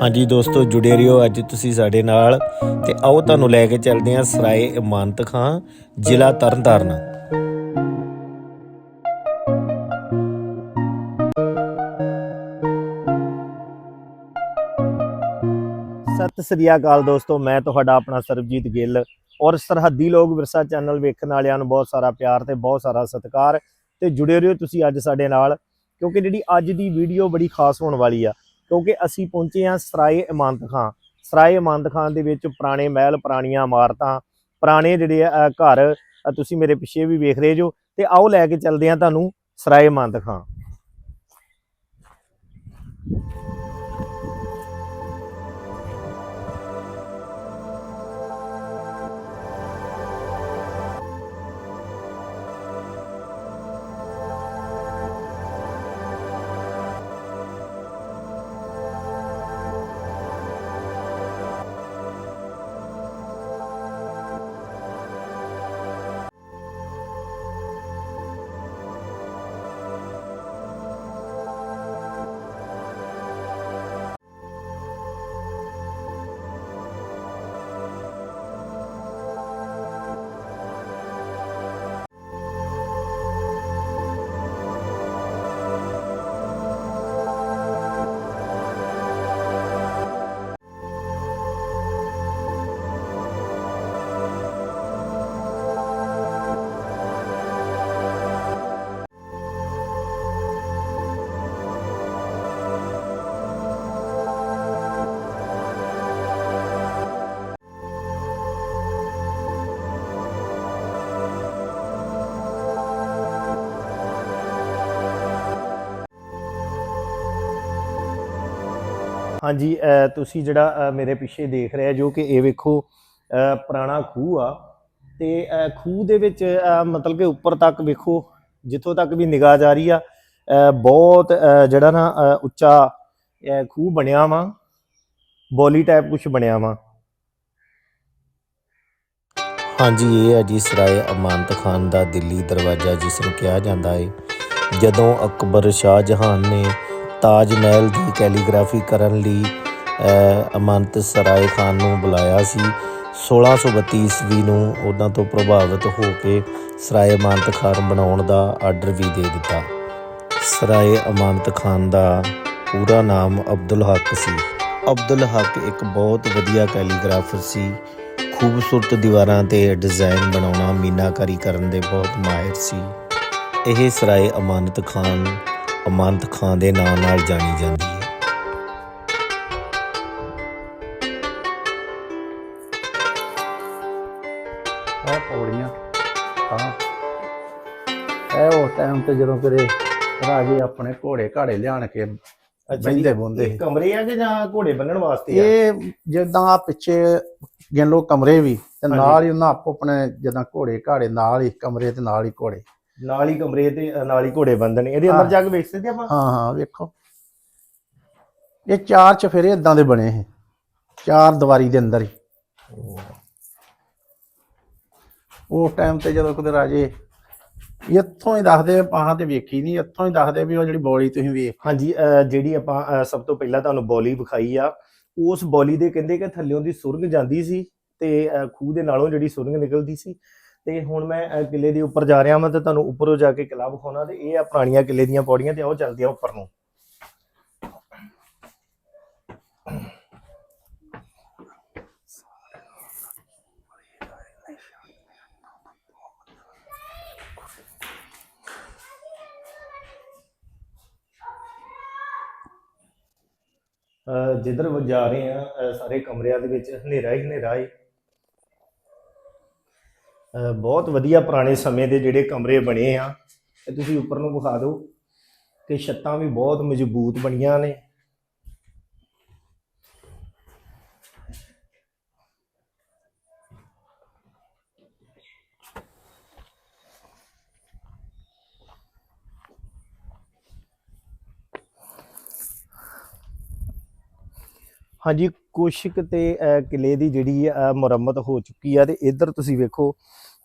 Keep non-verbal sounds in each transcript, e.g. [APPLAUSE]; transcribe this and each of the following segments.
ਹਾਂਜੀ ਦੋਸਤੋ ਜੁੜੇ ਰਹੋ ਅੱਜ ਤੁਸੀਂ ਸਾਡੇ ਨਾਲ ਤੇ ਆਓ ਤੁਹਾਨੂੰ ਲੈ ਕੇ ਚੱਲਦੇ ਹਾਂ ਸਰਾਏ ਇਮਾਨਤ ਖਾਂ, ਜ਼ਿਲ੍ਹਾ ਤਰਨਤਾਰਨ। ਸਤਿ ਸ੍ਰੀ ਅਕਾਲ ਦੋਸਤੋ, ਮੈਂ ਤੁਹਾਡਾ ਆਪਣਾ ਸਰਬਜੀਤ ਗਿੱਲ ਔਰ ਸਰਹੱਦੀ ਲੋਕ ਵਿਰਸਾ ਚੈਨਲ ਵੇਖਣ ਵਾਲਿਆਂ ਨੂੰ ਬਹੁਤ ਸਾਰਾ ਪਿਆਰ ਤੇ ਬਹੁਤ ਸਾਰਾ ਸਤਿਕਾਰ ਤੇ ਜੁੜੇ ਰਹੋ ਤੁਸੀਂ ਅੱਜ ਸਾਡੇ ਨਾਲ ਕਿਉਂਕਿ ਜਿਹੜੀ ਅੱਜ ਦੀ ਵੀਡੀਓ ਬੜੀ ਖਾਸ ਹੋਣ ਵਾਲੀ ਆ। ਕਿਉਂਕਿ ਅਸੀਂ ਪਹੁੰਚੇ ਹਾਂ ਸਰਾਏ ਇਮਾਨਤ ਖਾਂ। ਸਰਾਏ ਇਮਾਨਤ ਖਾਂ ਦੇ ਵਿੱਚ ਪੁਰਾਣੇ ਮਹਿਲ, ਪੁਰਾਣੀਆਂ ਇਮਾਰਤਾਂ, ਪੁਰਾਣੇ ਜਿਹੜੇ ਘਰ ਤੁਸੀਂ ਮੇਰੇ ਪਿੱਛੇ ਵੀ ਵੇਖ ਰਹੇ ਜੋ। ਤੇ ਆਓ ਲੈ ਕੇ ਚੱਲਦੇ ਹਾਂ ਤੁਹਾਨੂੰ ਸਰਾਏ ਇਮਾਨਤ ਖਾਂ। ਹਾਂਜੀ ਅ, ਤੁਸੀਂ ਜਿਹੜਾ ਮੇਰੇ ਪਿੱਛੇ ਦੇਖ ਰਹੇ ਜੋ ਕਿ ਇਹ ਵੇਖੋ ਅ, ਪੁਰਾਣਾ ਖੂਹ ਆ। ਤੇ ਖੂਹ ਦੇ ਵਿੱਚ ਮਤਲਬ ਕਿ ਉੱਪਰ ਤੱਕ ਵੇਖੋ ਜਿੱਥੋਂ ਤੱਕ ਵੀ ਨਿਗਾਹ ਜਾ ਰਹੀ ਆ ਬਹੁਤ ਜਿਹੜਾ ਨਾ ਉੱਚਾ ਖੂਹ ਬਣਿਆ ਵਾ ਬੋਲੀ ਟਾਈਪ ਕੁਝ ਬਣਿਆ ਵਾ। ਹਾਂਜੀ ਇਹ ਹੈ ਜੀ ਸਰਾਏ ਅਮਾਨਤ ਖਾਨ ਦਾ ਦਿੱਲੀ ਦਰਵਾਜ਼ਾ ਜਿਸ ਨੂੰ ਕਿਹਾ ਜਾਂਦਾ ਹੈ ਜਦੋਂ ਅਕਬਰ ਸ਼ਾਹ ਜਹਾਨ ਨੇ ਤਾਜ ਮਹਿਲ ਦੀ ਕੈਲੀਗ੍ਰਾਫੀ ਕਰਨ ਲਈ ਅ, ਅਮਾਨਤ ਸਰਾਏ ਖਾਨ ਨੂੰ ਬੁਲਾਇਆ ਸੀ। 1632 ਈਸਵੀ ਨੂੰ ਉਹਨਾਂ ਤੋਂ ਪ੍ਰਭਾਵਿਤ ਹੋ ਕੇ ਸਰਾਏ ਅਮਾਨਤ ਖਾਨ ਬਣਾਉਣ ਦਾ ਆਰਡਰ ਵੀ ਦੇ ਦਿੱਤਾ। ਸਰਾਏ ਅਮਾਨਤ ਖਾਨ ਦਾ ਪੂਰਾ ਨਾਮ ਅਬਦੁਲ ਹਕ ਸੀ। ਅਬਦੁਲ ਹਕ ਇੱਕ ਬਹੁਤ ਵਧੀਆ ਕੈਲੀਗ੍ਰਾਫਰ ਸੀ। ਖੂਬਸੂਰਤ ਦੀਵਾਰਾਂ ਤੇ ਡਿਜ਼ਾਈਨ ਬਣਾਉਣਾ ਮੀਨਾਕਾਰੀ ਕਰਨ ਦੇ ਬਹੁਤ ਮਾਹਿਰ ਸੀ। ਇਹ ਸਰਾਏ ਅਮਾਨਤ ਖਾਨ ਅਮਾਨਤ ਖਾਨ ਦੇ ਨਾਂ ਨਾਲ ਜਾਣੀ ਜਾਂਦੀ ਹੈ। ਇਹ ਪੌੜੀਆਂ ਹਾਂ ਇਹ ਉਹ ਟਾਈਮ ਤੇ ਜਦੋਂ ਕਿਤੇ ਰਾਜੇ ਆਪਣੇ ਘੋੜੇ ਘਾੜੇ ਲਿਆਣ ਕੇ ਬੁੰਦੇ। ਇਹ ਕਮਰੇ ਆ ਕਿ ਜਾਂ ਘੋੜੇ ਬੰਨਣ ਵਾਸਤੇ ਆ? ਇਹ ਜਿੱਦਾਂ ਆ ਪਿੱਛੇ ਗਿਣ ਲੋ ਕਮਰੇ ਵੀ ਤੇ। ਨਾਲ ਹੀ ਉਹਨਾਂ ਆਪੋ ਆਪਣੇ ਜਿੱਦਾਂ ਘੋੜੇ ਘਾੜੇ ਨਾਲ ਹੀ ਕਮਰੇ ਤੇ ਨਾਲ ਹੀ ਘੋੜੇ। ਨਾਲ ਹੀ ਕਮਰੇ ਤੇ ਅ, ਨਾਲ ਹੀ ਘੋੜੇ ਬੰਦਣੇ ਇਹਦੇ ਅੰਦਰ। ਜਾ ਕੇ ਵੇਖ ਸਕਦੇ ਆਪਾਂ? ਹਾਂ ਹਾਂ ਵੇਖੋ। ਇਹ ਚਾਰ ਚਫੇਰੇ ਇਦਾਂ ਦੇ ਬਣੇ ਇਹ। ਚਾਰ ਦੀਵਾਰੀ ਦੇ ਅੰਦਰ ਹੀ। ਉਹ ਟਾਈਮ ਤੇ ਜਦੋਂ ਕਿਤੇ ਰਾਜੇ ਇੱਥੋਂ ਹੀ ਦੱਸਦੇ ਪਾਹਾਂ ਤੇ ਵੇਖੀ ਨਹੀਂ ਇੱਥੋਂ ਹੀ ਦੱਸਦੇ ਵੀ ਉਹ ਜਿਹੜੀ ਬੋਲੀ ਤੁਸੀਂ ਵੇਖ। ਹਾਂਜੀ ਅ, ਜਿਹੜੀ ਆਪਾਂ ਅ, ਸਭ ਤੋਂ ਪਹਿਲਾਂ ਤੁਹਾਨੂੰ ਬੋਲੀ ਵਿਖਾਈ ਆ ਉਸ ਬੋਲੀ ਦੇ ਕਹਿੰਦੇ ਕਿ ਥੱਲਿਓਂ ਦੀ ਸੁਰਗ ਜਾਂਦੀ ਸੀ ਤੇ ਅ, ਖੂਹ ਦੇ ਨਾਲੋਂ ਜਿਹੜੀ ਸੁਰਗ ਨਿਕਲਦੀ ਸੀ ਤੇ ਹੁਣ ਮੈਂ ਅ, ਕਿਲੇ ਦੇ ਉੱਪਰ ਜਾ ਰਿਹਾ ਹਾਂ ਤੇ ਤੁਹਾਨੂੰ ਉੱਪਰੋਂ ਜਾ ਕੇ ਕਿਲਾ ਵਿਖਾਉਣਾ ਤੇ ਇਹ ਆ ਪੁਰਾਣੀਆਂ ਕਿਲੇ ਦੀਆਂ ਪੌੜੀਆਂ ਤੇ ਆਓ ਚੱਲਦੇ ਆ ਉੱਪਰ ਨੂੰ। ਅ, ਜਿੱਧਰ ਜਾ ਰਹੇ ਆ ਸਾਰੇ ਕਮਰਿਆਂ ਦੇ ਵਿੱਚ ਹਨੇਰਾ ਹੀ ਹਨੇਰਾ ਹੈ ਬਹੁਤ ਵਧੀਆ ਪੁਰਾਣੇ ਸਮੇਂ ਦੇ ਜਿਹੜੇ ਕਮਰੇ ਬਣੇ ਆ, ਤੇ ਤੁਸੀਂ ਉੱਪਰ ਨੂੰ ਵਿਖਾ ਦਿਓ ਕਿ ਛੱਤਾਂ ਵੀ ਬਹੁਤ ਮਜ਼ਬੂਤ ਬਣੀਆਂ ਨੇ। ਹਾਂਜੀ ਕੁਛ ਕੁ ਤੇ ਕਿਲੇ ਦੀ ਜਿਹੜੀ ਮੁਰੰਮਤ ਹੋ ਚੁੱਕੀ ਆ ਤੇ ਇੱਧਰ ਤੁਸੀਂ ਵੇਖੋ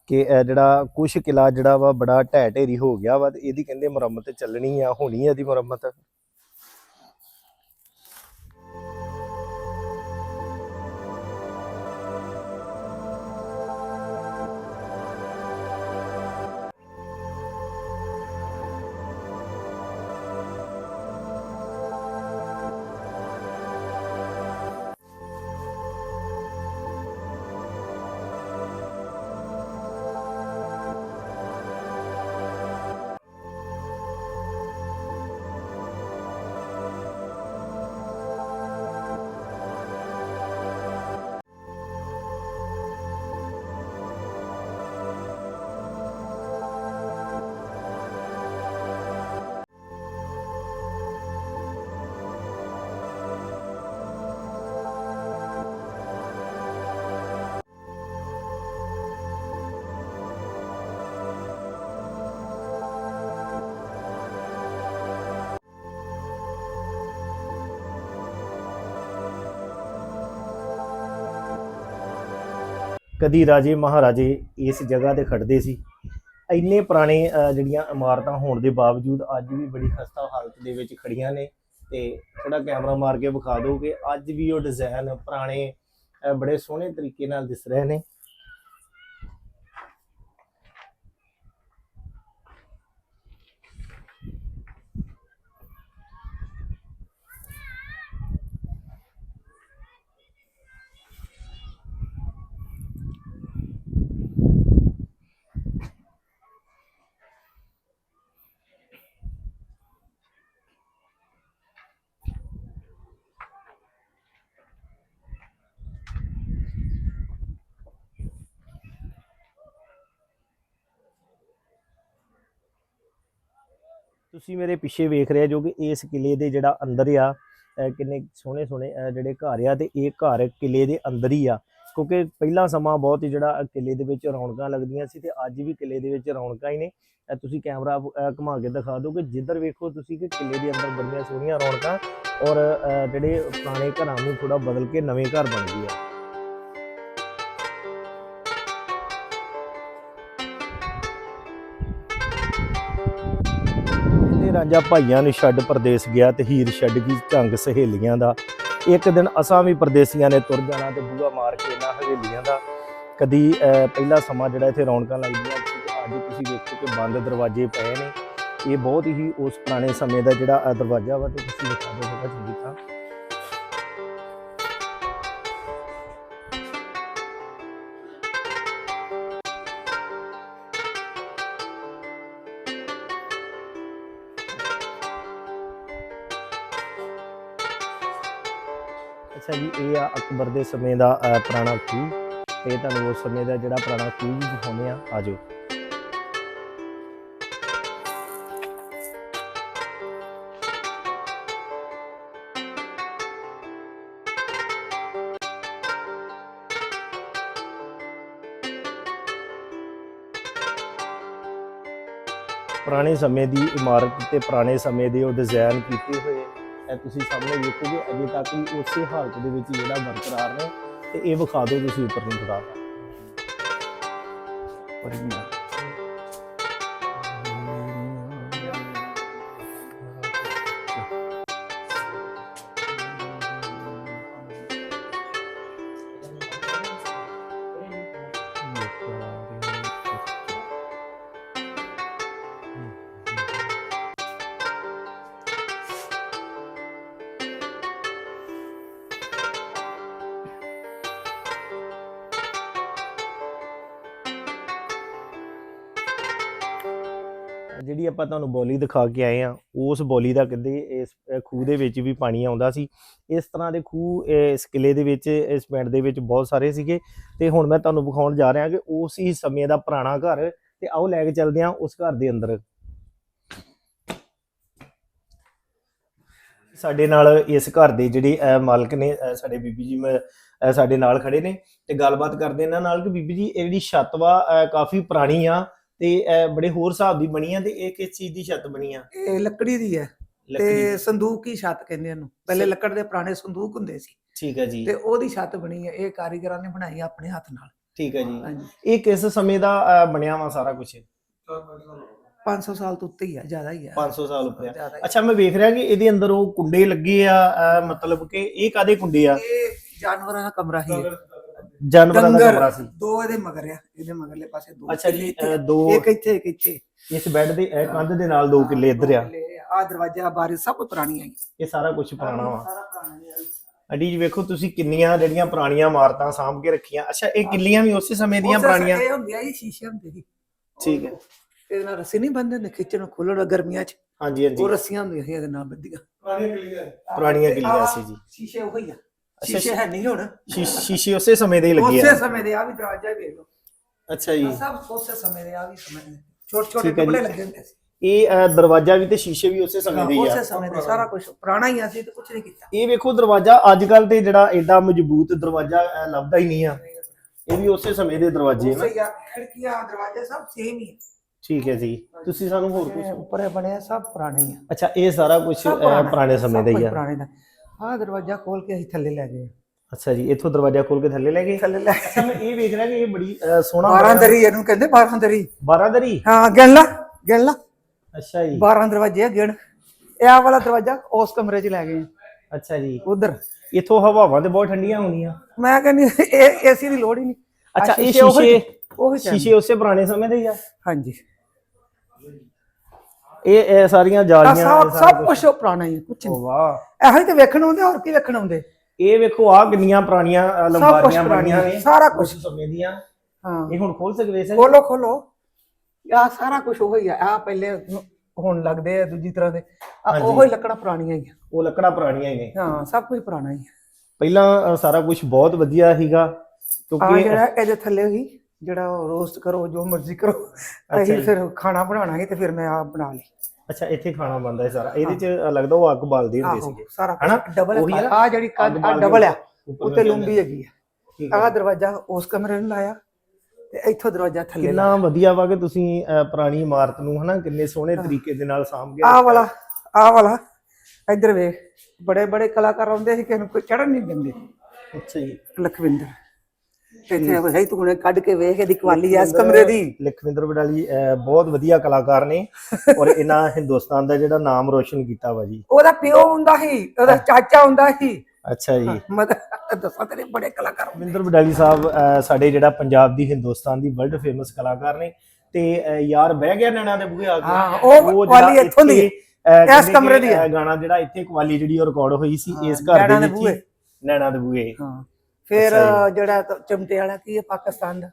ਕਿ ਜਿਹੜਾ ਕੁਛ ਕਿਲਾ ਜਿਹੜਾ ਵਾ ਬੜਾ ਢਹਿ ਢੇਰੀ ਹੋ ਗਿਆ ਵਾ ਤੇ ਇਹਦੀ ਕਹਿੰਦੇ ਮੁਰੰਮਤ ਚੱਲਣੀ ਆ, ਹੋਣੀ ਆ ਇਹਦੀ ਮੁਰੰਮਤ। ਕਦੀ ਰਾਜੇ ਮਹਾਰਾਜੇ ਇਸ ਜਗ੍ਹਾ ਤੇ ਖੜਦੇ ਸੀ। ਇੰਨੇ ਪੁਰਾਣੇ ਜਿਹੜੀਆਂ ਇਮਾਰਤਾਂ ਹੋਣ ਦੇ ਬਾਵਜੂਦ ਅੱਜ ਵੀ ਬੜੀ ਖਸਤਾ ਹਾਲਤ ਦੇ ਵਿੱਚ ਖੜੀਆਂ ਨੇ ਤੇ ਥੋੜਾ ਕੈਮਰਾ ਮਾਰ ਕੇ ਵਿਖਾ ਦਿਓ ਕਿ ਅੱਜ ਵੀ ਉਹ ਡਿਜ਼ਾਈਨ ਪੁਰਾਣੇ ਬੜੇ ਸੋਹਣੇ ਤਰੀਕੇ ਨਾਲ ਦਿਸ ਰਹੇ ਨੇ। ਤੁਸੀਂ ਮੇਰੇ ਪਿੱਛੇ ਵੇਖ ਰਹੇ ਜੋ ਕਿ ਇਸ ਕਿਲੇ ਦੇ ਜਿਹੜਾ ਅੰਦਰ ਆ ਕਿੰਨੇ ਸੋਹਣੇ ਸੋਹਣੇ ਜਿਹੜੇ ਘਰ ਆ ਤੇ ਇਹ ਘਰ ਕਿਲੇ ਦੇ ਅੰਦਰ ਹੀ ਆ। ਕਿਉਂਕਿ ਪਹਿਲਾ ਸਮਾਂ ਬਹੁਤ ਹੀ ਜਿਹੜਾ ਕਿਲੇ ਦੇ ਵਿੱਚ ਰੌਣਕਾਂ ਲੱਗਦੀਆਂ ਸੀ ਤੇ ਅੱਜ ਵੀ ਕਿਲੇ ਦੇ ਵਿੱਚ ਰੌਣਕਾਂ ਹੀ ਨੇ। ਤੁਸੀਂ ਕੈਮਰਾ ਅਹ ਘੁਮਾ ਕੇ ਦਿਖਾ ਦਿਓ ਕਿ ਜਿੱਧਰ ਵੇਖੋ ਤੁਸੀਂ ਕਿ ਕਿਲੇ ਦੇ ਅੰਦਰ ਬੜੀਆਂ ਸੋਹਣੀਆਂ ਰੌਣਕਾਂ ਔਰ ਜਿਹੜੇ ਪੁਰਾਣੇ ਘਰਾਂ ਨੂੰ ਥੋੜਾ ਬਦਲ ਕੇ ਨਵੇਂ ਘਰ ਬਣ ਗਏ ਆ। ਇਹਨੇ ਭਾਈਆਂ ਨੂੰ ਛੱਡ ਪਰਦੇਸ ਗਿਆ ਤੇ ਹੀਰ ਛੱਡ ਗਈ ਝੰਗ ਸਹੇਲੀਆਂ ਦਾ। ਇੱਕ ਦਿਨ ਅਸਾਂ ਵੀ ਪਰਦੇਸੀਆਂ ਨੇ ਤੁਰ ਜਾਣਾ ਤੇ ਬੂਹਾ ਮਾਰ ਕੇ ਇਹਨਾਂ ਹਵੇਲੀਆਂ ਦਾ। ਕਦੀ ਪਹਿਲਾ ਸਮਾਂ ਜਿਹੜਾ ਇੱਥੇ ਰੌਣਕਾਂ ਲੱਗਦੀਆਂ ਅੱਜ ਤੁਸੀਂ ਵੇਖੋ ਕਿ ਬੰਦ ਦਰਵਾਜ਼ੇ ਪਏ ਨੇ। ਇਹ ਬਹੁਤ ਹੀ ਉਸ ਪੁਰਾਣੇ ਸਮੇਂ ਦਾ ਜਿਹੜਾ ਦਰਵਾਜ਼ਾ ਵਾ ਤੇ ਤੁਸੀਂ ਦਿਖਾ ਦਿਓ ਬੜਾ ਚੰਗੀ ਤਰ੍ਹਾਂ ਜੀ, ਇਹ ਆ ਅਕਬਰ ਦੇ ਸਮੇਂ ਦਾ ਪੁਰਾਣਾ ਖੂਹ। ਤੇ ਤੁਹਾਨੂੰ ਉਸ ਸਮੇਂ ਦਾ ਜਿਹੜਾ ਪੁਰਾਣਾ ਖੂਹ ਵੀ ਦਿਖਾਉਂਦੇ ਆ ਆਜੋ ਪੁਰਾਣੇ ਸਮੇਂ ਦੀ ਇਮਾਰਤ ਤੇ ਪੁਰਾਣੇ ਸਮੇਂ ਦੇ ਉਹ ਡਿਜ਼ਾਈਨ ਕੀਤੇ ਹੋਏ ਇਹ ਤੁਸੀਂ ਸਾਹਮਣੇ ਵੇਖੋਗੇ, ਅਜੇ ਤੱਕ ਵੀ ਉਸੇ ਹਾਲਤ ਦੇ ਵਿੱਚ ਜਿਹੜਾ ਬਰਕਰਾਰ ਨੇ, ਤੇ ਇਹ ਵਿਖਾ ਦਿਓ ਤੁਸੀਂ ਉੱਪਰ ਨੂੰ ਥੋੜਾ ਜਿਹੜੀ ਆਪਾਂ ਤੁਹਾਨੂੰ ਬੋਲੀ ਦਿਖਾ ਕੇ ਆਏ ਆ ਉਸ ਬੋਲੀ ਦਾ ਕਹਿੰਦੇ ਇਸ ਖੂਹ ਦੇ ਵਿੱਚ ਵੀ ਪਾਣੀ ਆਉਂਦਾ ਸੀ। ਇਸ ਤਰ੍ਹਾਂ ਦੇ ਖੂਹ ਇਸ ਕਿਲੇ ਦੇ ਵਿੱਚ, ਇਸ ਪਿੰਡ ਦੇ ਵਿੱਚ ਬਹੁਤ ਸਾਰੇ ਸੀਗੇ। ਤੇ ਹੁਣ ਮੈਂ ਤੁਹਾਨੂੰ ਵਿਖਾਉਣ ਜਾ ਰਿਹਾ ਕਿ ਉਸ ਹੀ ਸਮੇਂ ਦਾ ਪੁਰਾਣਾ ਘਰ ਤੇ ਆਓ ਲੈ ਕੇ ਚੱਲਦੇ ਆ ਉਸ ਘਰ ਦੇ ਅੰਦਰ। ਸਾਡੇ ਨਾਲ ਇਸ ਘਰ ਦੇ ਜਿਹੜੇ, ਅਹ, ਮਾਲਕ ਨੇ ਸਾਡੇ ਬੀਬੀ ਜੀ ਸਾਡੇ ਨਾਲ ਖੜੇ ਨੇ। ਤੇ ਗੱਲਬਾਤ ਕਰਦੇ ਇਹਨਾਂ ਨਾਲ ਕਿ ਬੀਬੀ ਜੀ, ਇਹ ਜਿਹੜੀ ਛੱਤ ਵਾ ਕਾਫੀ ਪੁਰਾਣੀ ਆ। ਤੇ ਬੜੇ ਹੋਰ ਹਿਸਾਬ ਦੀ ਬਣੀ ਆ ਤੇ ਇਹ ਕਿਸ ਚੀਜ਼ ਦੀ ਛੱਤ ਬਣੀ ਆ? ਇਹ ਲੱਕੜੀ ਦੀ ਹੈ ਤੇ। ਸੰਦੂਕ ਹੀ ਛੱਤ ਕਹਿੰਦੇ ਇਹਨੂੰ। ਪਹਿਲੇ ਲੱਕੜ ਦੇ ਪੁਰਾਣੇ ਸੰਦੂਕ ਹੁੰਦੇ ਸੀ। ਠੀਕ ਹੈ ਜੀ। ਤੇ ਉਹਦੀ ਛੱਤ ਬਣੀ ਹੈ ਇਹ ਕਾਰੀਗਰਾਂ ਨੇ ਬਣਾਈ ਆਪਣੇ ਹੱਥ ਨਾਲ। ਠੀਕ ਹੈ ਜੀ। ਇਹ ਕਿਸ ਸਮੇਂ ਦਾ ਬਣਿਆ ਵਾ ਸਾਰਾ ਕੁਝ 500 ਸਾਲ ਤੋਂ ਉੱਤੇ ਹੀ ਹੈ ਜ਼ਿਆਦਾ ਹੀ ਹੈ 500 ਸਾਲ ਉੱਪਰ ਆ। ਅੱਛਾ ਮੈਂ ਵੇਖ ਰਿਹਾ ਕਿ ਇਹਦੇ ਅੰਦਰ ਉਹ ਕੁੰਡੇ ਲੱਗੇ ਆ ਮਤਲਬ ਕਿ ਇਹ ਕਾਦੇ ਕੁੰਡੇ ਆ? ਇਹ ਜਾਨਵਰਾਂ ਦਾ ਕਮਰਾ ਹੀ ਹੈ। ਜਾਨਵਰਾਂ ਦਾ ਕਮਰਾ ਸੀ। ਦੋ ਇਹਦੇ ਮਗਰ ਆ ਇਹਦੇ ਮਗਰਲੇ ਪਾਸੇ ਦੋ। ਅੱਛਾ ਜੀ ਦੋ ਇੱਕ ਇੱਥੇ ਇੱਕ ਇੱਥੇ। ਇਸ ਬੈੱਡ ਦੇ ਇਹ ਕੰਧ ਦੇ ਨਾਲ ਦੋ ਕਿੱਲੇ ਇੱਧਰ ਆ। ਆ ਦਰਵਾਜ਼ਾ ਬਾਰੇ ਸਭ ਪੁਰਾਣੀ ਆਈ ਇਹ ਸਾਰਾ ਕੁਝ ਪੁਰਾਣਾ ਵਾ। ਸਾਰਾ ਪੁਰਾਣਾ ਆ। ਅਡੀ ਜੀ। ਵੇਖੋ ਤੁਸੀਂ ਕਿੰਨੀਆਂ ਜਿਹੜੀਆਂ ਪੁਰਾਣੀਆਂ ਇਮਾਰਤਾਂ ਸਾਂਭ ਕੇ ਰੱਖੀਆਂ। ਅੱਛਾ ਇਹ ਕਿੱਲੀਆਂ ਵੀ ਉਸੇ ਸਮੇਂ ਦੀਆਂ ਪੁਰਾਣੀਆਂ? ਇਹ ਹੁੰਦੀ ਆ ਜੀ ਸ਼ੀਸ਼ੇ ਹੁੰਦੇ ਸੀ ਠੀਕ ਹੈ। ਇਹਦੇ ਨਾਲ ਰੱਸੀ ਨਹੀਂ ਬੰਨਦੇ ਨੇ ਖਿੱਚਣ ਖੋਲਣ ਗਰਮੀਆਂ 'ਚ। ਹਾਂਜੀ ਹਾਂਜੀ। ਉਹ ਰੱਸੀਆਂ ਹੁੰਦੀਆਂ ਸੀ ਇਹਦੇ ਨਾਲ ਬੱਧੀਆਂ ਪੁਰਾਣੀਆਂ ਕਿੱਲੀਆਂ। ਸੀ ਜੀ। ਸ਼ੀਸ਼ੇ ਉਹ ਹੀ ਆ। ਸ਼ੀਸ਼ੇ ਹੈ ਨਹੀਂ ਹੁਣ। ਸ਼ੀ- ਸ਼ੀਸ਼ੇ ਉਸੇ ਸਮੇਂ ਦੇ ਹੀ ਲੱਗੇ ਉਸੇ ਆ ਸਮੇਂ ਦੇ ਆ ਵੀ ਦਰਵਾਜ਼ਾ ਹੀ ਵੇਖ ਲਓ। ਅੱਛਾ ਜੀ। ਸਭ ਉਸੇ ਸਮੇਂ ਦੇ ਆ ਵੀ ਸਮੇਂ ਦੇ। ਛੋਟੇ ਛੋਟੇ ਠੀਕ ਹੈ ਜੀ। ਟੁਕੜੇ ਲੱਗੇ ਹੁੰਦੇ ਸੀ। ਇਹ ਦਰਵਾਜ਼ਾ ਵੀ ਤੇ ਸ਼ੀਸ਼ੇ ਵੀ ਉਸੇ ਸਮੇਂ ਦੇ ਹੀ ਆ। ਉਸੇ ਸਮੇਂ ਦੇ ਸਾਰਾ ਕੁਝ ਪੁਰਾਣਾ ਹੀ ਆ ਸੀ ਤੇ ਕੁਝ ਨਹੀਂ ਕੀਤਾ। ਇਹ ਵੇਖੋ ਦਰਵਾਜ਼ਾ ਅੱਜ ਕੱਲ ਤੇ ਜਿਹੜਾ ਐਡਾ ਮਜ਼ਬੂਤ ਦਰਵਾਜ਼ਾ ਅਹ, ਲੱਭਦਾ ਹੀ ਨਹੀਂ ਆ। ਇਹ ਵੀ ਉਸੇ ਸਮੇਂ ਦੇ ਦਰਵਾਜ਼ੇ ਨਾ। ਉਸੇ ਹੀ ਆ ਖਿੜਕੀਆਂ ਦਰਵਾਜ਼ੇ ਸਭ ਸੇਮ ਹੀ ਆ। ਠੀਕ ਹੈ ਜੀ। ਤੁਸੀਂ ਸਾਨੂੰ ਹੋਰ ਕੁਝ ਉੱਪਰ ਬਣਿਆ ਸਭ ਪੁਰਾਣੇ ਹੀ ਆ। ਅੱਛਾ ਇਹ ਸਾਰਾ ਕੁਝ ਸਭ ਪੁਰਾਣਾ, ਪੁਰਾਣੇ ਸਮੇਂ ਸਭ ਦਾ ਹੀ ਕੁਝ ਆ। ਪੁਰਾਣੇ ਦਾ। ਆਹ ਦਰਵਾਜ਼ਾ ਖੋਲ ਕੇ ਅਸੀਂ ਥੱਲੇ ਲੈ ਗਏ। ਅੱਛਾ ਜੀ ਇੱਥੋਂ ਦਰਵਾਜ਼ਾ ਖੋਲ ਕੇ ਥੱਲੇ ਲੈ ਗਏ? ਥੱਲੇ ਲੈ ਅੱਛਾ ਮੈਂ ਇਹ ਵੇਖ ਰਿਹਾ ਕਿ ਇਹ ਬੜੀ ਸੋਹਣਾ 12 ਦਰੀ ਇਹਨੂੰ ਕਹਿੰਦੇ 12 ਦਰੀ। 12 ਦਰੀ? ਹਾਂ ਗਿਣ ਲਾ ਗਿਣ ਲਾ। ਅੱਛਾ ਜੀ। 12 ਦਰਵਾਜ਼ੇ ਆ ਗਿਣ। ਇਹ ਆਹ ਵਾਲਾ ਦਰਵਾਜ਼ਾ ਉਸ ਕਮਰੇ 'ਚ ਲੈ ਗਏ। ਅੱਛਾ ਜੀ। ਉਧਰ। ਇੱਥੋਂ ਹਵਾਵਾਂ ਤੇ ਬਹੁਤ ਠੰਡੀਆਂ ਹੋਣੀਆਂ। ਮੈਂ ਕਹਿੰਦੀ ਇਹ ਏਸੀ ਦੀ ਲੋੜ ਹੀ ਨਹੀਂ। ਆਹ ਅੱਛਾ ਇਹ ਉਹੀ- ਸ਼ੀਸ਼ੇ ਉਹੀ ਸ਼ੀਸ਼ੇ ਉਸੇ ਪੁਰਾਣੇ ਸਮੇਂ ਦੇ ਹੀ ਆ? ਹਾਂਜੀ। ਇਹ ਇਹ ਸਾਰੀਆਂ ਜਾਲੀਆਂ ਸਭ ਇਹ ਸਾਰਾ ਸਭ ਕੁਝ ਪੁਰਾਣਾ ਹੀ ਹੈ ਕੁਝ ਕੁਛ। ਨਹੀਂ। ਵਾਹ। ਇਹੋ ਹੀ ਤੇ ਵੇਖਣ ਆਉਂਦੇ ਹੋਰ ਕੀ ਵੇਖਣ ਆਉਂਦੇ? ਇਹ ਵੇਖੋ ਆ ਕਿੰਨੀਆਂ ਪੁਰਾਣੀਆਂ ਅ, ਲੰਬਾਰੀਆਂ ਪੁਰਾਣੀਆਂ ਬਣੀਆਂ ਨੇ। ਸਾਰਾ ਕੁਝ ਉਸ ਸਮੇਂ ਦੀਆਂ। ਹਾਂ। ਇਹ ਹੁਣ ਖੋਲ ਸਕਦੇ ਸਰ? ਖੋਲੋ ਖੋਲੋ। ਆ ਸਾਰਾ ਕੁਝ ਉਹ ਹੀ ਆ। ਆ ਪਹਿਲੇ ਹੁਣ ਲੱਗਦੇ ਆ ਦੂਜੀ ਤਰ੍ਹਾਂ ਦੇ। ਆ ਹਾਂਜੀ। ਉਹ ਹੀ ਲੱਕੜਾਂ ਪੁਰਾਣੀਆਂ ਹੀ ਆ। ਉਹ ਲੱਕੜਾਂ ਪੁਰਾਣੀਆਂ ਹੀ ਨੇ। ਹਾਂ ਸਭ ਕੁਝ ਪੁਰਾਣਾ ਹੀ ਆ। ਪਹਿਲਾਂ ਅ, ਸਾਰਾ ਕੁਝ ਬਹੁਤ ਵਧੀਆ ਸੀਗਾ। ਆ ਕਿਉਂਕਿ ਜਿਹੜਾ ਇਹਦੇ ਥੱਲੇ ਹੀ ਜਿਹੜਾ ਰੋਸਟ ਕਰੋ ਜੋ ਮਰਜ਼ੀ ਕਰੋ ਅਸੀਂ ਫਿਰ ਖਾਣਾ ਬਣਾਉਣਾ ਹੈ ਤੇ ਫਿਰ ਮੈਂ ਆਪ ਬਣਾ ਲਈ। ਅੱਛਾ ਇੱਥੇ ਖਾਣਾ ਬਣਦਾ ਹੈ ਸਾਰਾ। ਇਹਦੇ ਚ ਲੱਗਦਾ ਉਹ ਅੱਗ ਬਾਲਦੇ ਹੁੰਦੇ ਸੀਗੇ। ਸਾਰਾ ਹਨਾ? ਡਬਲ ਆ? ਆ ਜਿਹੜੀ ਬਾਲ ਡਬਲ ਆ ਉੱਤੇ ਲੰਬੀ ਹੈਗੀ ਆ। ਆਹ ਦਰਵਾਜ਼ਾ ਉਸ ਕਮਰੇ ਨੂੰ ਲਾਇਆ ਤੇ ਇੱਥੋਂ ਦਰਵਾਜ਼ਾ ਥੱਲੇ ਕਿੰਨਾ ਵਧੀਆ ਵਾ ਕਿ ਤੁਸੀਂ ਪੁਰਾਣੀ ਇਮਾਰਤ ਨੂੰ ਹਨਾ ਕਿੰਨੇ ਸੋਹਣੇ ਤਰੀਕੇ ਦੇ ਨਾਲ ਸਾਂਭ ਕੇ ਆਹ ਵਾਲਾ ਆਹ ਵਾਲਾ ਇੱਧਰ ਵੇਖ ਬੜੇ ਬੜੇ ਕਲਾਕਾਰ ਆਉਂਦੇ ਸੀ ਕਿਸੇ ਨੂੰ ਕੋਈ ਚੜਨ ਨਹੀਂ ਦਿੰਦੇ। ਅੱਛਾ ਜੀ। ਲਖਵਿੰਦਰ। ਇੱਥੇ ਹੈ ਤੂੰ ਹੁਣੇ ਕੱਢ ਕੇ ਵੇਖ ਇਹਦੀ ਕਵਾਲੀ ਐ ਇਸ ਕਮਰੇ ਦੀ ਲਖਵਿੰਦਰ ਵਡਾਲੀ ਅ, ਬਹੁਤ ਵਧੀਆ ਕਲਾਕਾਰ ਨੇ ਔਰ ਇਹਨਾਂ [LAUGHS] ਹਿੰਦੁਸਤਾਨ ਦਾ ਜਿਹੜਾ ਨਾਮ ਰੋਸ਼ਨ ਕੀਤਾ ਵਾ ਜੀ ਉਹਦਾ ਪਿਓ ਹੁੰਦਾ ਸੀ ਉਹਦਾ ਚਾਚਾ ਹੁੰਦਾ ਸੀ ਅੱਛਾ ਜੀ ਮੈਂ ਤਾਂ ਦੱਸਾਂ ਤੇਰੇ ਬੜੇ ਕਲਾਕਾਰ ਹੁੰਦੇ। ਵਡਾਲੀ ਸਾਹਿਬ ਅਹ, ਸਾਡੇ ਜਿਹੜਾ ਪੰਜਾਬ ਦੀ ਹਿੰਦੁਸਤਾਨ ਦੀ ਵਰਲਡ ਫੇਮਸ ਕਲਾਕਾਰ ਨੇ ਤੇ ਅਹ, ਯਾਰ ਬਹਿ ਗਿਆ ਨੈਣਾ ਦੇ ਬੂਹੇ ਆ ਕੇ ਹਾਂ, ਉਹ ਜਿਹੜਾ ਕਵਾਲੀ ਇੱਥੋਂ ਦੀ ਹੈ। ਇੱਥੇ, ਅਹ, ਇਸ ਕਹਿੰਦੇ ਕਮਰੇ ਕਿ, ਦੀ ਹੈ। ਅਹ, ਗਾਣਾ ਜਿਹੜਾ ਇੱਥੇ ਕਵਾਲੀ ਜਿਹੜੀ ਰਿਕਾਰਡ ਹੋਈ ਸੀ ਹਾਂ, ਇਸ ਘਰ ਨੈਣਾ ਦੇ ਦੇ ਵਿੱਚ ਬੂਹੇ। ਨੈਣਾ ਦੇ ਬੂਹੇ ਹਾਂ ਫਿਰ ਜਿਹੜਾ ਚਮਟੇ ਵਾਲਾ ਕੀ ਹੈ ਪਾਕਿਸਤਾਨ ਦਾ?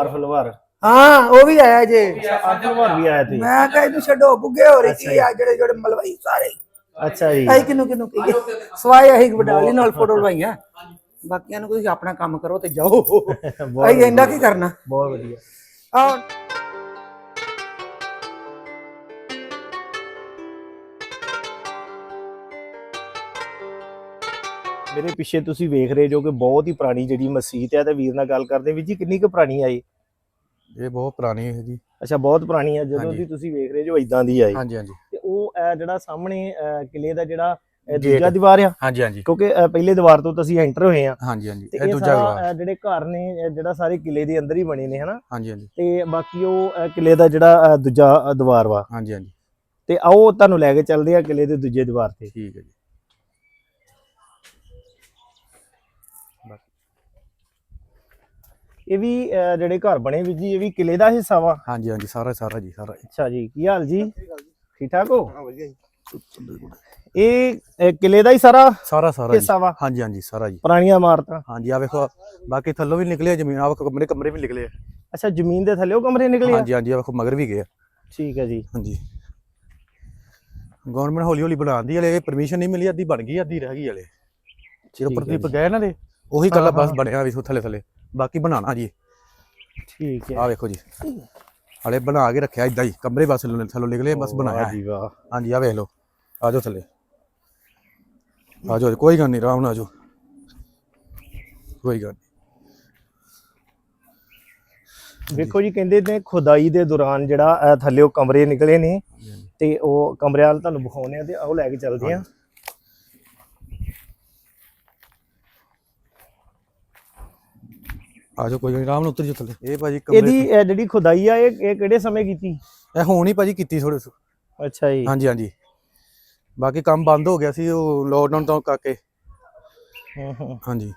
ਅਰਫਲਵਾਰ ਹਾਂ ਉਹ ਵੀ ਆਇਆ ਜੇ। ਅਰਫਲਵਾਰ ਵੀ ਆਇਆ ਤੇ ਮੈਂ ਕਿਹਾ ਇਹਨੂੰ ਛੱਡੋ ਬੁੱਗੇ ਹੋ ਰਹੀ ਕੀ ਆ ਜਿਹੜੇ ਜਿਹੜੇ ਮਲਵਈ ਸਾਰੇ। ਅੱਛਾ ਜੀ। ਆਈ ਕਿਨੂੰ ਕਿਨੂੰ ਕੀ ਸਵਾਏ ਅਸੀਂ ਵਡਾਲੀ ਨਾਲ ਫੋਟੋ ਲਵਾਈਆਂ ਬਾਕੀਆਂ ਨੂੰ ਤੁਸੀਂ ਆਪਣਾ ਕੰਮ ਕਰੋ ਤੇ ਜਾਓ। [LAUGHS] ਅਸੀਂ ਇੰਨਾ ਕੀ ਕਰਨਾ? ਬਹੁਤ ਵਧੀਆ। ਆਹ ਮੇਰੇ ਪਿੱਛੇ ਤੁਸੀਂ ਵੇਖ ਰਹੇ ਜੋ ਕਿ ਬਹੁਤ ਹੀ ਪੁਰਾਣੀ ਜਿਹੜੀ ਮਸਜਿਦ ਹੈ ਤੇ ਵੀਰ ਨਾਲ ਗੱਲ ਕਰਦੇ ਵੀ ਜੀ ਕਿੰਨੀ ਕੁ ਪੁਰਾਣੀ ਆਈ ਇਹ? ਬਹੁਤ ਪੁਰਾਣੀ ਹੈ ਜੀ। ਅੱਛਾ ਬਹੁਤ ਪੁਰਾਣੀ ਹੈ ਜਦੋਂ। ਦੀ ਤੁਸੀਂ ਵੇਖ ਰਹੇ ਜੋ ਇਦਾਂ ਦੀ ਆਈ ਹਾਂਜੀ ਹਾਂਜੀ। ਤੇ ਉਹ ਜਿਹੜਾ ਸਾਹਮਣੇ ਕਿਲੇ ਦਾ ਜਿਹੜਾ। ਦੂਜਾ ਦੀਵਾਰ ਆ? ਹਾਂਜੀ ਹਾਂਜੀ। ਕਿਉਂਕਿ ਪਹਿਲੇ ਦੀਵਾਰ ਤੋਂ ਤੁਸੀਂ ਐਂਟਰ ਹੋਏ ਆ। ਹਾਂਜੀ ਹਾਂਜੀ। ਇਹ ਦੂਜਾ ਅਹ, ਜਿਹੜੇ ਘਰ ਨੇ ਜਿਹੜਾ ਸਾਰੇ ਕਿਲੇ ਦੇ ਅੰਦਰ ਹੀ ਬਣੇ ਨੇ ਹਨਾ? ਹਾਂਜੀ ਹਾਂਜੀ। ਤੇ ਬਾਕੀ ਉਹ ਕਿਲੇ ਦਾ ਜਿਹੜਾ ਦੂਜਾ ਦੀਵਾਰ ਵਾ। ਹਾਂਜੀ ਹਾਂਜੀ। ਤੇ ਆਓ ਤੁਹਾਨੂੰ ਲੈ ਕੇ ਚੱਲਦੇ ਆ ਕਿਲੇ ਦੇ ਦੂਜੇ ਦੀਵਾਰ ਤੇ। ਠੀਕ ਹੈ ਜੀ। ਇਹ ਵੀ ਜਿਹੜੇ ਘਰ ਬਣੇ ਵੀ ਜੀ ਇਹ ਵੀ ਕਿਲੇ ਦਾ ਹਿੱਸਾ ਵਾ? ਹਾਂਜੀ ਹਾਂਜੀ ਸਾਰਾ ਸਾਰਾ ਜੀ ਸਾਰਾ ਅੱਛਾ ਜੀ ਕੀ ਹਾਲ ਜੀ? ਠੀਕ ਠਾਕ ਹੋ? ਇਹ ਕਿਲੇ ਦਾ ਹੀ ਸਾਰਾ ਸਾਰਾ ਸਾਰਾ ਹਿੱਸਾ ਵਾ? ਹਾਂਜੀ ਹਾਂਜੀ ਸਾਰਾ ਜੀ। ਪੁਰਾਣੀਆਂ ਇਮਾਰਤਾਂ? ਹਾਂਜੀ ਆ ਵੇਖੋ ਬਾਕੀ ਥੱਲੋਂ ਵੀ ਨਿਕਲੇ ਜ਼ਮੀਨ ਆ ਵੇਖੋ ਕਮਰੇ ਕਮਰੇ ਵੀ ਨਿਕਲੇ ਆ। ਅੱਛਾ ਜ਼ਮੀਨ ਦੇ ਥੱਲੇ ਉਹ ਕਮਰੇ ਨਿਕਲੇ ਹਾਂਜੀ ਹਾਂਜੀ ਆ ਵੇਖੋ ਮਗਰ ਵੀ ਗਏ ਆ। ਠੀਕ ਹੈ ਜੀ। ਹਾਂਜੀ। ਗਵਰਨਮੈਂਟ ਹੌਲੀ ਹੌਲੀ ਬਣਾਉਂਦੀ ਹਲੇ ਇਹ ਪਰਮਿਸ਼ਨ ਨਹੀਂ ਮਿਲੀ ਅੱਧੀ ਬਣ ਗਈ ਅੱਧੀ ਰਹਿ ਗਈ ਹਲੇ। ਜਿਹੜੇ ਠੀਕ ਹੈ ਪ੍ਰਦੀਪ ਜੀ। ਗਏ ਨਾ ਦੇ ਉਹੀ ਕੱਲਾ ਹਾਂ, ਬਸ ਹਾਂ। ਬਣਿਆ ਵੀ ਥੱਲੇ ਥੱਲੇ ਬਾਕੀ ਬਣਾਣਾ ਜੀ। ਠੀਕ ਹੈ। ਆ ਵੇਖੋ ਜੀ। ਹਲੇ ਬਣਾ ਕੇ ਰੱਖਿਆ ਇਦਾਂ ਹੀ ਕਮਰੇ ਬਸ ਥੱਲੋਂ ਥੱਲੋਂ ਨਿਕਲੇ ਬਸ ਬਣਾਇਆ ਜੀ ਵਾਹ। ਹਾਂਜੀ ਆ ਵੇਖ ਲਓ। ਆ ਜਾਓ ਥੱਲੇ। ਆ ਜਾਓ ਕੋਈ ਗੱਲ ਨਹੀਂ ਆਰਾਮ ਨਾਲ ਆ ਜਾਓ। ਕੋਈ ਗੱਲ ਨਹੀਂ। ਵੇਖੋ ਜੀ ਕਹਿੰਦੇ ਨੇ ਖੁਦਾਈ ਦੇ ਦੌਰਾਨ ਜਿਹੜਾ ਅਹ, ਥੱਲਿਓ ਕਮਰੇ ਨਿਕਲੇ ਨੇ ਤੇ ਉਹ ਕਮਰਿਆਂ ਵੱਲ ਤੁਹਾਨੂੰ ਵਿਖਾਉਣੇ ਆ ਤੇ ਆਓ ਲੈ ਕੇ ਚੱਲਦੇ ਆ ਆ ਜਾਓ ਕੋਈ ਗੱਲ ਨੀ, ਆਰਾਮ ਨਾਲ ਉਤਰ ਜਾਓ ਥੱਲੇ। ਇਹ ਭਾਜੀ ਕਮਰੇ ਇਹਦੀ ਅਹ, ਜਿਹੜੀ ਖੁਦਾਈ ਆ ਇਹ ਇਹ ਕਿਹੜੇ ਸਮੇਂ ਕੀਤੀ? ਇਹ ਹੁਣ ਭਾਜੀ ਕੀਤੀ ਥੋੜੇ ਅੱਛਾ ਜੀ। ਹਾਂਜੀ ਹਾਂਜੀ। ਬਾਕੀ ਕੰਮ ਬੰਦ ਹੋ ਗਿਆ ਸੀ ਉਹ ਲੋਕਡਾਊਨ ਤੋਂ ਕਰਕੇ। ਹੂੰ, ਹੂੰ। ਹਾਂਜੀ।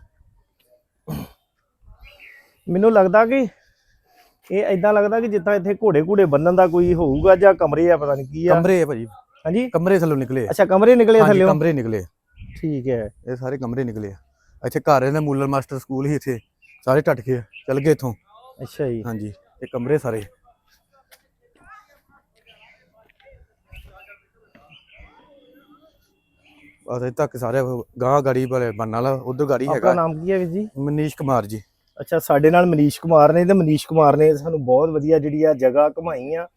ਮੈਨੂੰ ਲੱਗਦਾ ਕਿ ਇਹ ਐਦਾਂ ਲੱਗਦਾ ਕਿ ਜਿੱਦਾਂ ਇੱਥੇ ਘੋੜੇ ਘੂੜੇ ਬੰਨਣ ਦਾ ਕੋਈ ਹੋਊਗਾ ਜਾਂ ਕਮਰੇ ਆ ਪਤਾ ਨਹੀਂ ਕੀ ਆ। ਕਮਰੇ ਆ ਭਾਜੀ। ਹਾਂਜੀ? ਕਮਰੇ ਥੱਲੋਂ ਨਿਕਲੇ। ਅੱਛਾ ਕਮਰੇ ਨਿਕਲੇ ਹਾਂਜੀ ਥੱਲਿਓ ਕਮਰੇ ਨਿਕਲੇ। ਠੀਕ ਹੈ। ਇਹ ਸਾਰੇ ਕਮਰੇ ਨਿਕਲੇ ਆ। ਇੱਥੇ ਘਰ ਇਹਨਾਂ ਮੂਲਰ ਮਾਸਟਰ ਸਕੂਲ ਹੀ ਇੱਥੇ। ਸਾਰੇ ਟੱਟ ਗਏ ਆ, ਚੱਲ ਗਏ ਇੱਥੋਂ। ਅੱਛਾ ਜੀ। ਹਾਂਜੀ ਇਹ ਕਮਰੇ ਸਾਰੇ। ਅਜੇ ਤੱਕ ਸਾਰੇ ਗਾਂ ਗਾੜੀ ਵਾਲੇ ਬੰਨ ਵਾਲਾ ਉਧਰ ਗਾੜੀ ਆਪਣਾ ਹੈਗਾ। ਨਾਮ ਕੀ ਹੈ ਵੀਰ ਜੀ? ਮਨੀਸ਼ ਕੁਮਾਰ ਜੀ। ਅੱਛਾ ਸਾਡੇ ਨਾਲ ਮਨੀਸ਼ ਕੁਮਾਰ ਨੇ ਤੇ ਮਨੀਸ਼ ਕੁਮਾਰ ਨੇ ਸਾਨੂੰ ਬਹੁਤ ਵਧੀਆ ਜਿਹੜੀ ਆ ਜਗ੍ਹਾ ਘੁਮਾਈ ਆ।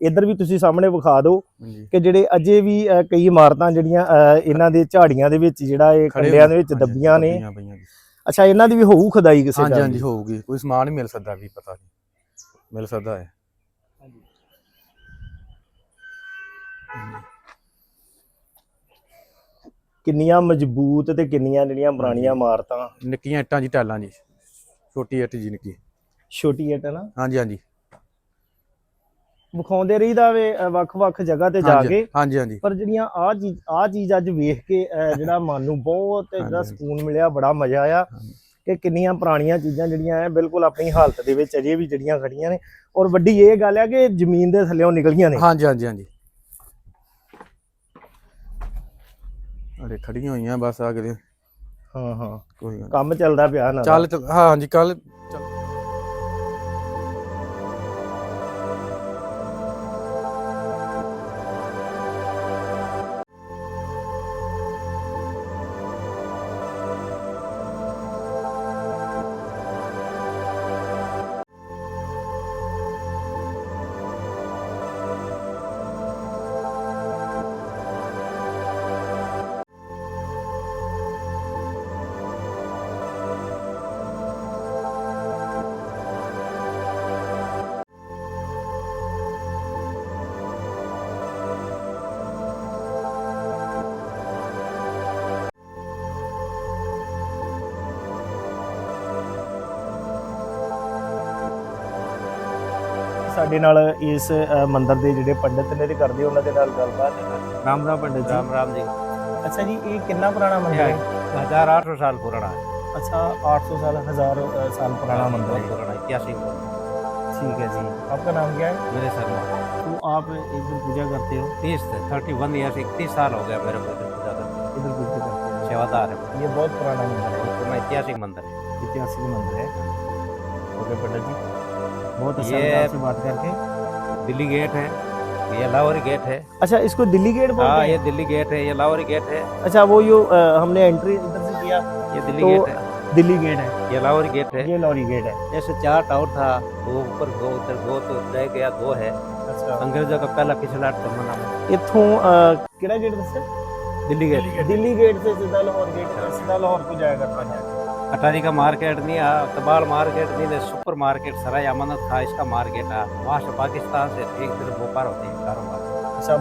ਇੱਧਰ ਵੀ ਤੁਸੀਂ ਸਾਹਮਣੇ ਵਿਖਾ ਦਿਓ ਕਿ ਜਿਹੜੇ ਅਜੇ ਵੀ ਕਈ ਇਮਾਰਤਾਂ ਜਿਹੜੀਆਂ ਇਹਨਾਂ ਦੇ ਝਾੜੀਆਂ ਦੇ ਵਿੱਚ ਜਿਹੜਾ ਇਹ ਕੰਡਿਆਂ ਦੇ ਵਿੱਚ ਦੱਬੀਆਂ ਨੇ। ਅੱਛਾ ਇਹਨਾਂ ਦੀ ਵੀ ਹੋਊ ਖੁਦਾਈ ਕਿਸੇ ਹਾਂਜੀ ਗੱਲ ਹਾਂਜੀ ਦੀ? ਹੋਊਗੀ। ਕੋਈ ਸਮਾਨ ਹੀ ਮਿਲ ਸਕਦਾ ਵੀ ਪਤਾ ਨਹੀਂ। ਮਿਲ ਸਕਦਾ ਹੈ। ਕਿੰਨੀਆਂ ਮਜ਼ਬੂਤ ਤੇ ਕਿੰਨੀਆਂ ਜਿਹੜੀਆਂ ਪੁਰਾਣੀਆਂ ਇਮਾਰਤਾਂ? ਨਿੱਕੀਆਂ ਇੱਟਾਂ ਜੀ ਟੈਲਾਂ ਜੀ। ਛੋਟੀ ਇੱਟ ਜੀ ਨਿੱਕੀ। ਛੋਟੀ ਇੱਟ ਨਾ? ਹਾਂਜੀ ਹਾਂਜੀ। ਵਿਖਾਉਂਦੇ ਰਹੀਦਾ ਵੇ ਵੱਖ-ਵੱਖ ਜਗ੍ਹਾ ਤੇ ਜਾ ਕੇ। ਹਾਂਜੀ ਹਾਂਜੀ। ਪਰ ਜਿਹੜੀਆਂ ਆ ਚੀਜ਼ ਆ ਚੀਜ਼ ਅੱਜ ਵੇਖ ਕੇ ਜਿਹੜਾ ਮਨ ਨੂੰ ਬਹੁਤ ਜਿਹੜਾ। ਸਕੂਨ ਮਿਲਿਆ ਬੜਾ ਮਜ਼ਾ ਆਇਆ। ਕਿ ਕਿੰਨੀਆਂ ਪੁਰਾਣੀਆਂ ਚੀਜ਼ਾਂ ਜਿਹੜੀਆਂ ਐ ਬਿਲਕੁਲ ਆਪਣੀ ਹਾਲਤ ਦੇ ਵਿੱਚ ਅਜੇ ਵੀ ਜਿਹੜੀਆਂ ਖੜੀਆਂ ਨੇ। ਔਰ ਵੱਡੀ ਇਹ ਗੱਲ ਹੈ ਕਿ ਜ਼ਮੀਨ ਦੇ ਥੱਲੇੋਂ ਨਿਕਲੀਆਂ ਨੇ। ਹਾਂਜੀ ਹਾਂਜੀ ਹਾਂਜੀ। ਅਰੇ ਖੜੀਆਂ ਹੋਈਆਂ ਬਸ ਆ ਕੇ ਹਾਂ ਹਾਂ। ਕੋਈ। ਕੰਮ ਚੱਲਦਾ ਪਿਆ ਨਾ ਚੱਲ ਹਾਂਜੀ ਕੱਲ ਸਾਡੇ ਨਾਲ ਇਸ ਅ, ਮੰਦਿਰ ਦੇ ਜਿਹੜੇ ਪੰਡਿਤ ਨੇ ਤੇ ਕਰਦੇ ਉਹਨਾਂ ਦੇ ਨਾਲ ਗੱਲਬਾਤ ਰਾਮ ਰਾਮ ਪੰਡਿਤ राम राम जी ਅੱਛਾ ਜੀ ਇਹ ਕਿੰਨਾ ਪੁਰਾਣਾ ਮੰਦਿਰ ਹੈ हजार आठ सौ साल पुराना है अच्छा 800 साल हजार अ, साल पुराना मंदिर बहुत है पुराना ऐतिहासिक मंदिर। ठीक है जी आपका नाम क्या है मेरे सर में तो आप इधर पूजा करते हो तीस थर्टी वन ईयर्स इकतीस साल हो गया मेरे को इधर पूजा करते इधर पूजा करते हो सेवादार है ये बहुत पुराना मंदिर है बहुत पुराना ऐतिहासिक मंदिर है ऐतिहासिक मंदिर है ओके पंडित जी बहुत अच्छा से बात करके। दिल्ली गेट है ये लाहौरी गेट है। अच्छा इसको दिल्ली गेट हाँ ये दिल्ली गेट है ये लाहौरी गेट है। अच्छा वो यू हमने एंट्री इधर से किया ये दिल्ली तो गेट है। दिल्ली गेट है। ये लाहौरी गेट है। ये लाहौरी गेट है। जैसे चार टावर था वो ऊपर गो उधर गो तो रह गया दो है। अच्छा। अंग्रेज़ों का पहला पिछला जमाना में इथों केड़ा गेट दसे दिल्ली गेट। दिल्ली गेट से सीधा लाहौर गेट अच्छा। सीधा लाहौर को जाएगा। करता है अटारी का मार्केट नहीं है तबाड़ मार्केट नहीं है सुपर मार्केट सराय अमानत था इसका मार्केट है वास्ट पाकिस्तान से एक दिन भोपाल होते हैं कारोबार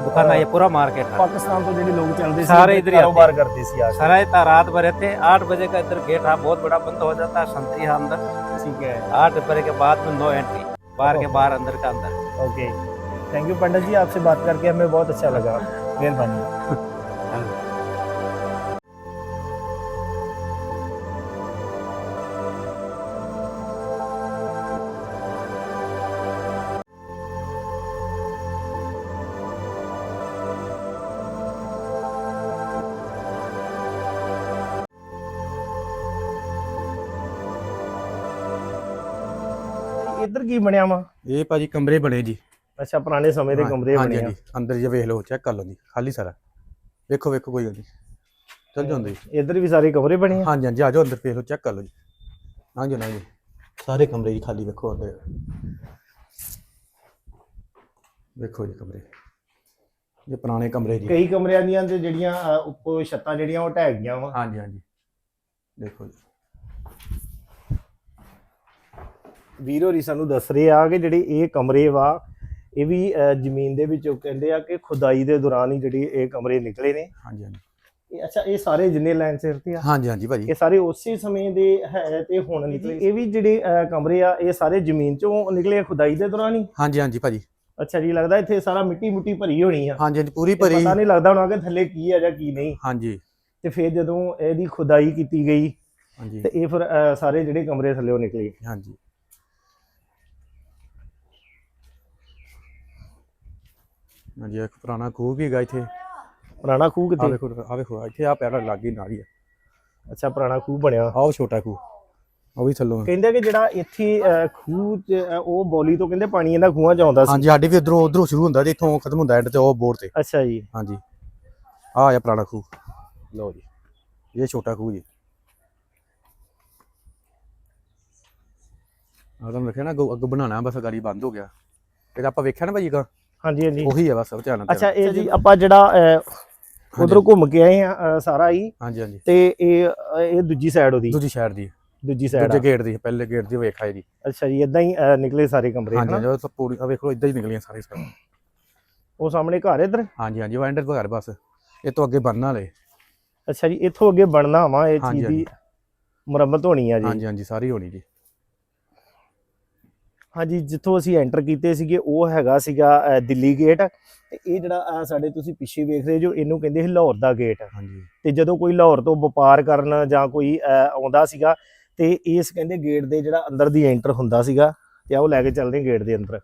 दुकाना ये पूरा मार्केट है पाकिस्तान तो जो लोग चलते सारे इधर कारोबार करते सराय ता रात भर रहते आठ बजे का इधर गेट है बहुत बड़ा बंद हो जाता है संतरी है अंदर ठीक है आठ बजे के बाद में नो एंट्री बाहर के बाहर अंदर का अंदर okay thank you Pandit ji आपसे बात करके हमें बहुत अच्छा लगा मेहरबानी ਕੀ ਬਣਿਆ ਵਾ? ਇਹ ਭਾਜੀ ਕਮਰੇ ਬਣੇ ਜੀ। ਅੱਛਾ ਪੁਰਾਣੇ ਸਮੇਂ ਦੇ ਕਮਰੇ ਬਣੇ ਆ। ਅੰਦਰ ਜੇ ਵੇਖ ਲਓ ਚੈੱਕ ਕਰ ਲਓ ਜੀ ਖਾਲੀ ਸਾਰਾ। ਵੇਖੋ ਵੇਖੋ ਕੋਈ ਗੱਲ ਨਹੀਂ ਚੱਲ ਜਾਂਦੇ ਜੀ। ਇੱਧਰ ਵੀ ਸਾਰੇ ਕਮਰੇ ਬਣੇ ਆ? ਹਾਂਜੀ ਹਾਂਜੀ ਆ ਜਾਓ ਅੰਦਰ ਵੇਖ ਲਓ ਚੈੱਕ ਕਰ ਲਓ ਜੀ। ਹਾਂਜੀ ਨਾ ਜੀ ਸਾਰੇ ਕਮਰੇ ਜੀ ਖਾਲੀ ਵੇਖੋ ਅੰਦਰ। ਵੇਖੋ ਜੀ ਕਮਰੇ। ਇਹ ਪੁਰਾਣੇ ਕਮਰੇ ਜੀ। ਕਈ ਕਮਰਿਆਂ ਦੀਆਂ ਤੇ ਜਿਹੜੀਆਂ ਉੱਪਰ ਛੱਤਾਂ ਜਿਹੜੀਆਂ ਉਹ ਢਹਿ ਗਈਆਂ ਵਾ। ਹਾਂਜੀ ਹਾਂਜੀ। ਦੇਖੋ ਜੀ। ਵੀਰ ਹੋਰੀ ਸਾਨੂੰ ਦੱਸ ਰਹੇ ਆ ਕਿ ਜਿਹੜੇ ਇਹ ਕਮਰੇ ਵਾ ਇਹ ਵੀ ਜ਼ਮੀਨ ਦੇ ਵਿੱਚੋਂ ਕਹਿੰਦੇ ਆ ਕਿ ਖੁਦਾਈ ਦੇ ਦੌਰਾਨ ਹੀ ਜਿਹੜੀ ਇਹ ਕਮਰੇ ਨਿਕਲੇ ਨੇ। ਹਾਂਜੀ ਹਾਂਜੀ। ਇਹ ਅੱਛਾ ਇਹ ਸਾਰੇ ਜਿੰਨੇ ਲਾਈਨ ਸਿਰ ਤੇ ਆ? ਹਾਂਜੀ ਹਾਂਜੀ ਭਾਜੀ। ਇਹ ਸਾਰੇ ਉਸੇ ਸਮੇਂ ਦੇ ਹੈ ਤੇ ਹੁਣ ਨਿਕਲੇ ਇਹ ਵੀ ਜਿਹੜੇ ਕਮਰੇ ਆ ਇਹ ਸਾਰੇ ਜ਼ਮੀਨ ਚੋਂ ਨਿਕਲੇ ਆ ਖੁਦਾਈ ਦੇ ਦੌਰਾਨ ਹੀ? ਹਾਂਜੀ ਹਾਂਜੀ ਭਾਜੀ। ਅੱਛਾ ਜੀ ਲੱਗਦਾ ਇੱਥੇ ਸਾਰਾ ਮਿੱਟੀ ਮੁੱਟੀ ਭਰੀ ਹੋਣੀ ਆ। ਹਾਂਜੀ ਹਾਂਜੀ ਪੂਰੀ ਭਰੀ। ਪਤਾ ਨਹੀਂ ਲੱਗਦਾ ਹੋਣਾ ਕਿ ਥੱਲੇ ਕੀ ਆ ਜਾਂ ਕੀ ਨਹੀਂ। ਹਾਂਜੀ। ਤੇ ਫਿਰ ਜਦੋਂ ਇਹਦੀ ਖੁਦਾਈ ਕੀਤੀ ਗਈ ਹਾਂਜੀ। ਤੇ ਇਹ ਫਿਰ ਸਾਰੇ ਜਿਹੜੇ ਕਮਰੇ ਥੱਲੇੋਂ ਨਿਕਲੇ। ਹਾਂਜੀ। ਹਾਂਜੀ ਇੱਕ ਪੁਰਾਣਾ ਖੂਹ ਵੀ ਹੈਗਾ ਇੱਥੇ। ਪੁਰਾਣਾ ਖੂਹ ਆ ਵੇਖੋ ਆ ਵੇਖੋ ਇੱਥੇ ਆ ਪੈਰਾ ਲੱਗੀ ਨਾਲ ਹੀ ਆ। ਅੱਛਾ ਪੁਰਾਣਾ ਖੂਹ ਬਣਿਆ। ਆਹ ਉਹ ਛੋਟਾ ਖੂਹ ਉਹ ਵੀ ਥੱਲੋਂ। ਕਹਿੰਦੇ ਕਿ ਜਿਹੜਾ ਇੱਥੇ ਖੂਹ ਚ ਉਹ ਬੋਲੀ ਤੋਂ ਕਹਿੰਦੇ ਪਾਣੀ ਇਹਨਾਂ ਖੂਹਾਂ ਚ ਆਉਂਦਾ ਸੀ। ਹਾਂਜੀ ਸਾਡੇ ਵੀ ਉਧਰੋਂ ਉਧਰੋਂ ਸ਼ੁਰੂ ਹੁੰਦਾ ਤੇ ਇੱਥੋਂ ਖਤਮ ਹੁੰਦਾ ਐਂਡ ਤੇ ਉਹ ਬੋਰਡ ਤੇ। ਅੱਛਾ ਜੀ। ਹਾਂਜੀ। ਆ ਆ ਪੁਰਾਣਾ ਖੂਹ। ਲਓ ਜੀ ਇਹ ਛੋਟਾ ਖੂਹ ਜੀ। ਆ ਤੁਹਾਨੂੰ ਰੱਖਿਆ ਨਾ ਅੱਗੋਂ ਅੱਗੋਂ ਬਣਾਉਣਾ ਬਸ ਗਾੜੀ ਬੰਦ ਹੋ ਗਿਆ। ਫਿਰ ਆਪਾਂ ਵੇਖਿਆ ਨਾ ਭਾਜੀ ਗਾ ਹਾਂਜੀ ਹਾਂਜੀ। ਉਹੀ ਆ ਬਸ ਧਿਆਨ ਨਾਲ ਅੱਛਾ ਇਹ ਜੀ ਆਪਾਂ ਜਿਹੜਾ ਉਧਰੋਂ ਘੁੰਮ ਕੇ ਆਏ ਆ ਸਾਰਾ ਹੀ। ਹਾਂਜੀ ਹਾਂਜੀ। ਤੇ ਇਹ ਇਹ ਦੂਜੀ ਸਾਈਡ ਉਹਦੀ। ਦੂਜੀ ਸਾਈਡ ਦੀ। ਦੂਜੀ ਸਾਈਡ ਦੂਜੇ ਗੇਟ ਦੀ ਪਹਿਲੇ ਗੇਟ ਦੀ ਵੇਖਾ ਜੀ। ਅੱਛਾ ਜੀ ਇਦਾਂ ਹੀ ਨਿਕਲੇ ਸਾਰੇ ਕਮਰੇ ਹਾਂਜੀ ਸਭ ਪੂਰੀ ਆ ਵੇਖੋ ਇਦਾਂ ਹੀ ਨਿਕਲੀਆਂ ਸਾਰੇ ਸਾਰੇ ਉਹ ਸਾਹਮਣੇ ਘਰ ਇਧਰ? ਹਾਂਜੀ ਹਾਂਜੀ ਉਹ ਐਂਡਰ ਘਰ ਬਸ। ਇਹ ਤੋਂ ਅੱਗੇ ਬਣਨ ਵਾਲੇ। ਅੱਛਾ ਜੀ ਇੱਥੋਂ ਅੱਗੇ ਬਣਨਾ ਵਾ ਇਹ ਚੀਜ਼ ਦੀ ਮੁਰੰਮਤ ਹੋਣੀ ਆ ਜੀ। ਹਾਂਜੀ ਹਾਂਜੀ ਸਾਰੀ ਹੋਣੀ ਜੀ। ਹਾਂਜੀ ਜਿੱਥੋਂ ਅਸੀਂ ਐਂਟਰ ਕੀਤੇ ਸੀਗੇ ਉਹ ਹੈਗਾ ਸੀਗਾ ਦਿੱਲੀ ਗੇਟ ਤੇ ਇਹ ਜਿਹੜਾ ਆ ਸਾਡੇ ਤੁਸੀਂ ਪਿੱਛੇ ਵੇਖ ਰਹੇ ਜੋ ਇਹਨੂੰ ਕਹਿੰਦੇ ਸੀ ਲਾਹੌਰ ਦਾ ਗੇਟ ਹਾਂਜੀ। ਤੇ ਜਦੋਂ ਕੋਈ ਲਾਹੌਰ ਤੋਂ ਵਪਾਰ ਕਰਨ ਜਾਂ ਕੋਈ ਆਉਂਦਾ ਸੀਗਾ ਤੇ ਇਸ ਕਹਿੰਦੇ ਗੇਟ ਦੇ ਜਿਹੜਾ ਅੰਦਰ ਦੀ ਐਂਟਰ ਹੁੰਦਾ ਸੀਗਾ ਤੇ ਆ ਉਹ ਲੈ ਕੇ ਚੱਲਦੇ ਗੇਟ ਦੇ ਅੰਦਰ।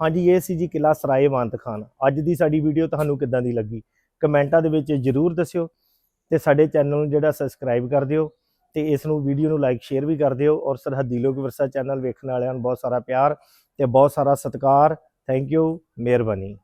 ਹਾਂਜੀ, ਇਹ ਸੀ ਜੀ ਕਿਲਾ ਸਰਾਏ ਮਾਨਤ ਖਾਨ। ਅੱਜ ਦੀ ਸਾਡੀ ਵੀਡੀਓ ਤੁਹਾਨੂੰ ਕਿੱਦਾਂ ਦੀ ਲੱਗੀ? ਕਮੈਂਟਾਂ ਦੇ ਵਿੱਚ ਜਰੂਰ ਦੱਸਿਓ ਤੇ ਸਾਡੇ ਚੈਨਲ ਨੂੰ ਜਿਹੜਾ ਸਬਸਕ੍ਰਾਈਬ ਕਰ ਦਿਓ ਤੇ ਇਸ ਨੂੰ ਵੀਡੀਓ ਨੂੰ ਲਾਈਕ ਸ਼ੇਅਰ ਵੀ ਕਰ ਦਿਓ ਔਰ ਸਰਹੱਦੀ ਲੋਕ ਵਿਰਸਾ ਚੈਨਲ ਵੇਖਣ ਵਾਲਿਆਂ ਨੂੰ ਬਹੁਤ ਸਾਰਾ ਪਿਆਰ ਤੇ ਬਹੁਤ ਸਾਰਾ ਸਤਿਕਾਰ। ਥੈਂਕ ਯੂ ਮਿਹਰਬਾਨੀ।